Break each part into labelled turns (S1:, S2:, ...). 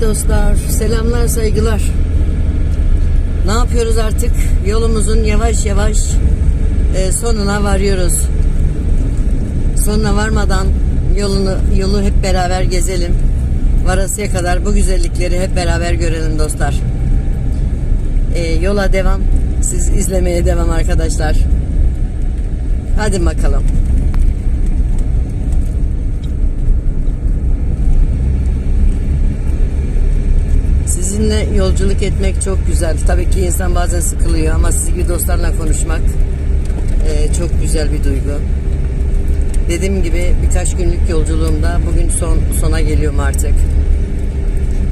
S1: dostlar, selamlar, saygılar. Ne yapıyoruz artık? Yolumuzun yavaş yavaş e, sonuna varıyoruz. Sonuna varmadan yolunu yolu hep beraber gezelim. Varasıya kadar bu güzellikleri hep beraber görelim dostlar. E, yola devam. Siz izlemeye devam arkadaşlar. Hadi bakalım. Yolculuk etmek çok güzel. Tabii ki insan bazen sıkılıyor ama siz gibi dostlarla konuşmak e, çok güzel bir duygu. Dediğim gibi birkaç günlük yolculuğumda bugün son sona geliyorum artık.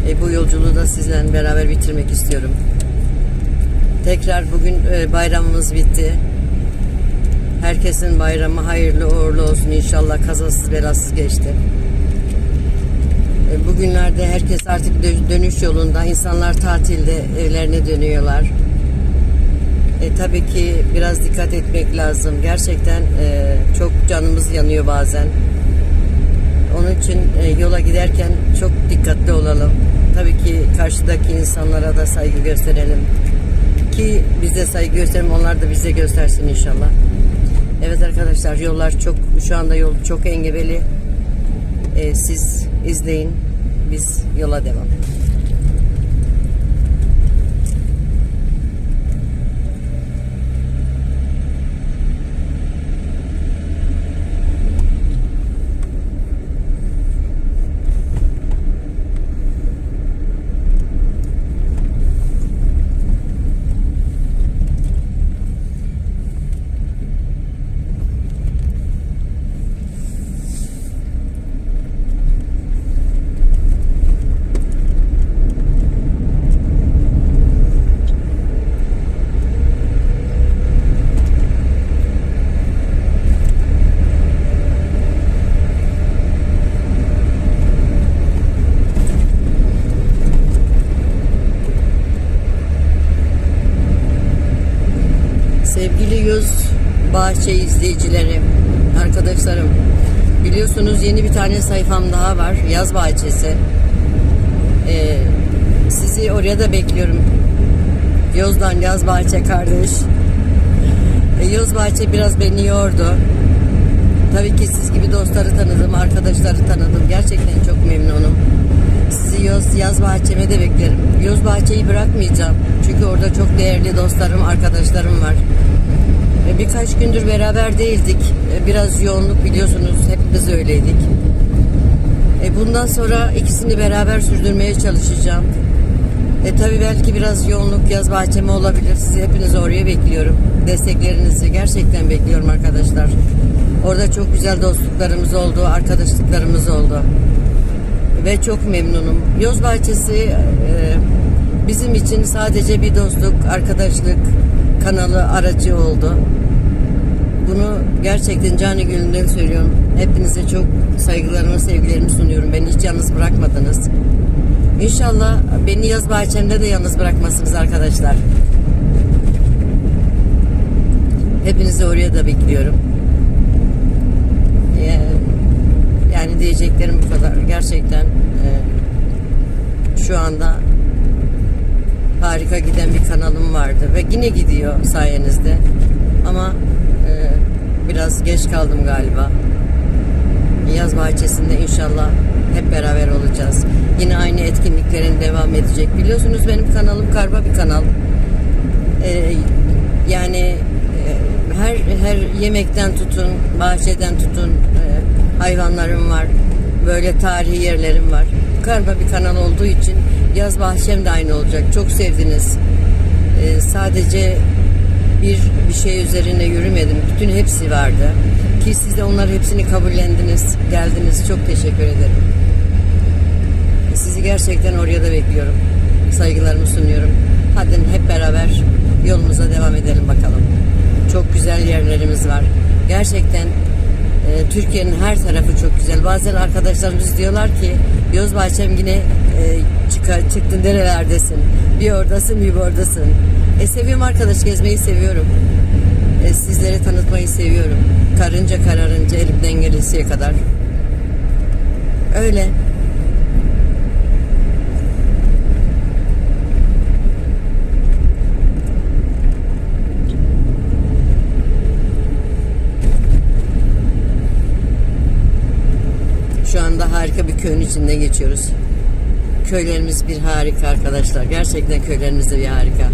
S1: E, bu yolculuğu da sizlerle beraber bitirmek istiyorum. Tekrar bugün e, bayramımız bitti. Herkesin bayramı hayırlı uğurlu olsun inşallah kazasız belasız geçti. E, Bugünlerde herkes artık dö- dönüş yolunda. İnsanlar tatilde evlerine dönüyorlar. E, tabii ki biraz dikkat etmek lazım. Gerçekten e, çok canımız yanıyor bazen. Onun için e, yola giderken çok dikkatli olalım. Tabii ki karşıdaki insanlara da saygı gösterelim. Ki biz de saygı gösterelim, onlar da bize göstersin inşallah. Evet arkadaşlar yollar çok, şu anda yol çok engebeli. E, siz izleyin, biz yola devam. Sevgili Yüz Bahçe izleyicilerim, arkadaşlarım. Biliyorsunuz yeni bir tane sayfam daha var. Yaz Bahçesi. Ee, sizi oraya da bekliyorum. Yoz'dan Yaz Bahçe kardeş. Ee, Yoz Bahçe biraz beni yordu. Tabii ki siz gibi dostları tanıdım, arkadaşları tanıdım. Gerçekten çok memnunum. Yoz, Yaz Bahçe'me de beklerim. Yoz Bahçe'yi bırakmayacağım. Çünkü orada çok değerli dostlarım, arkadaşlarım var. E, Birkaç gündür beraber değildik. E, Biraz yoğunluk biliyorsunuz. Hepimiz öyleydik. E, Bundan sonra ikisini beraber sürdürmeye çalışacağım. E tabi belki biraz yoğunluk yaz bahçeme olabilir. Sizi hepinizi oraya bekliyorum. Desteklerinizi gerçekten bekliyorum arkadaşlar. Orada çok güzel dostluklarımız oldu, arkadaşlıklarımız oldu. Ve çok memnunum. Yoz Bahçesi e, bizim için sadece bir dostluk, arkadaşlık kanalı aracı oldu. Bunu gerçekten canı gönülden söylüyorum. Hepinize çok saygılarımı, sevgilerimi sunuyorum. Beni hiç yalnız bırakmadınız. İnşallah beni yaz bahçemde de yalnız bırakmazsınız arkadaşlar. Hepinizi oraya da bekliyorum. Ee, Yani diyeceklerim bu kadar. Gerçekten e, şu anda harika giden bir kanalım vardı ve yine gidiyor sayenizde. Ama e, biraz geç kaldım galiba. Yaz bahçesinde inşallah hep beraber olacağız. Yine aynı etkinliklerin devam edecek. Biliyorsunuz benim kanalım karma bir kanal. Ee, yani e, her her yemekten tutun, bahçeden tutun e, hayvanlarım var. Böyle tarihi yerlerim var. Karma bir kanal olduğu için yaz bahçem de aynı olacak. Çok sevdiniz. Ee, sadece bir bir şey üzerine yürümedim. Bütün hepsi vardı. Ki siz de onların hepsini kabullendiniz, geldiniz. Çok teşekkür ederim. Sizi gerçekten oraya da bekliyorum. Saygılarımı sunuyorum. Hadi hep beraber yolumuza devam edelim bakalım. Çok güzel yerlerimiz var. Gerçekten e, Türkiye'nin her tarafı çok güzel. Bazen arkadaşlarımız diyorlar ki Yoz Bahçem yine e, çıka, çıktın nerelerdesin? Bir oradasın bir oradasın. E, seviyorum arkadaş gezmeyi seviyorum. E, sizlere tanıtmayı seviyorum. Karınca kararınca elimden gelesiye kadar. Öyle. Köyün içinden geçiyoruz. Köylerimiz bir harika arkadaşlar. Gerçekten köylerimiz de bir harika.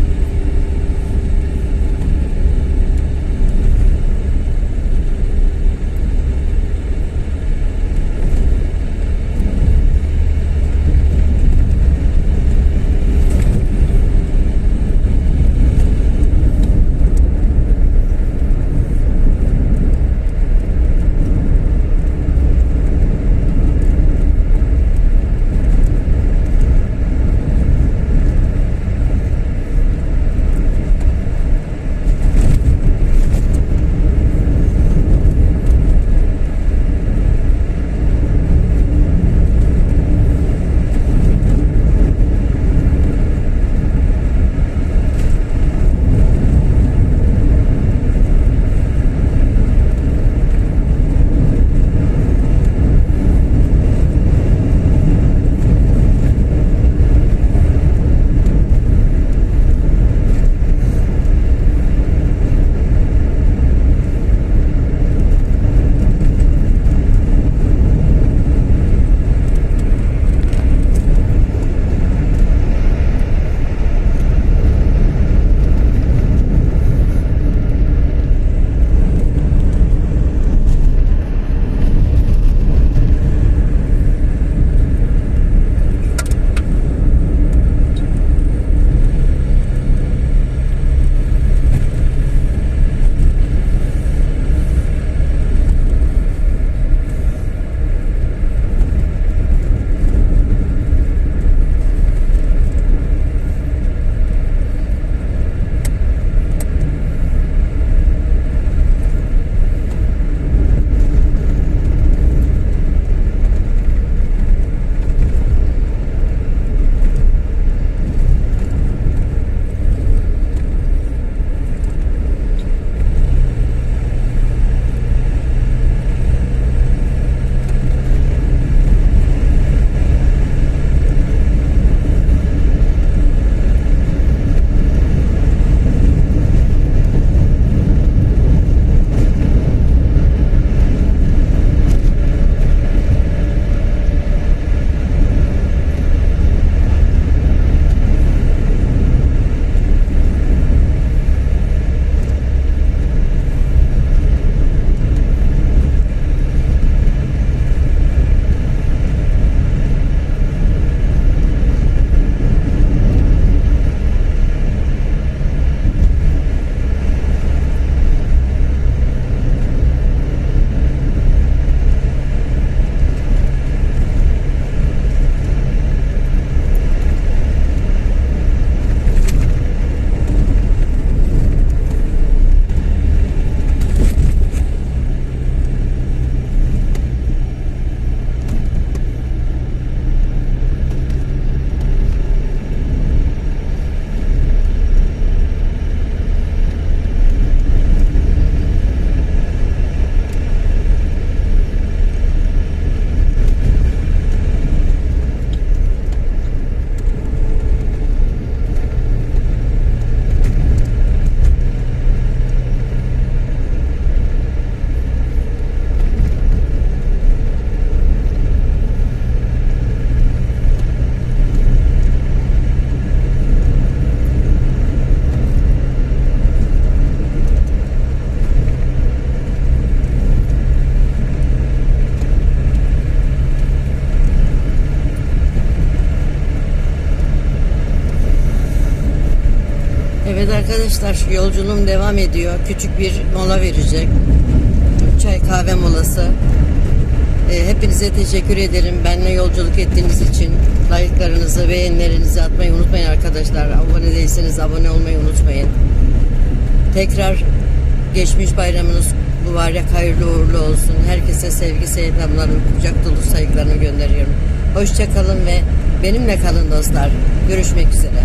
S1: Arkadaşlar yolculuğum devam ediyor. Küçük bir mola verecek. Çay kahve molası. Ee, hepinize teşekkür ederim. Benimle yolculuk ettiğiniz için. Like'larınızı, beğenilerinizi atmayı unutmayın arkadaşlar. Abone değilseniz abone olmayı unutmayın. Tekrar geçmiş bayramınız mübarek hayırlı uğurlu olsun. Herkese sevgi selamlarımı, kucak dolu saygılarımı gönderiyorum. Hoşça kalın ve benimle kalın dostlar. Görüşmek üzere.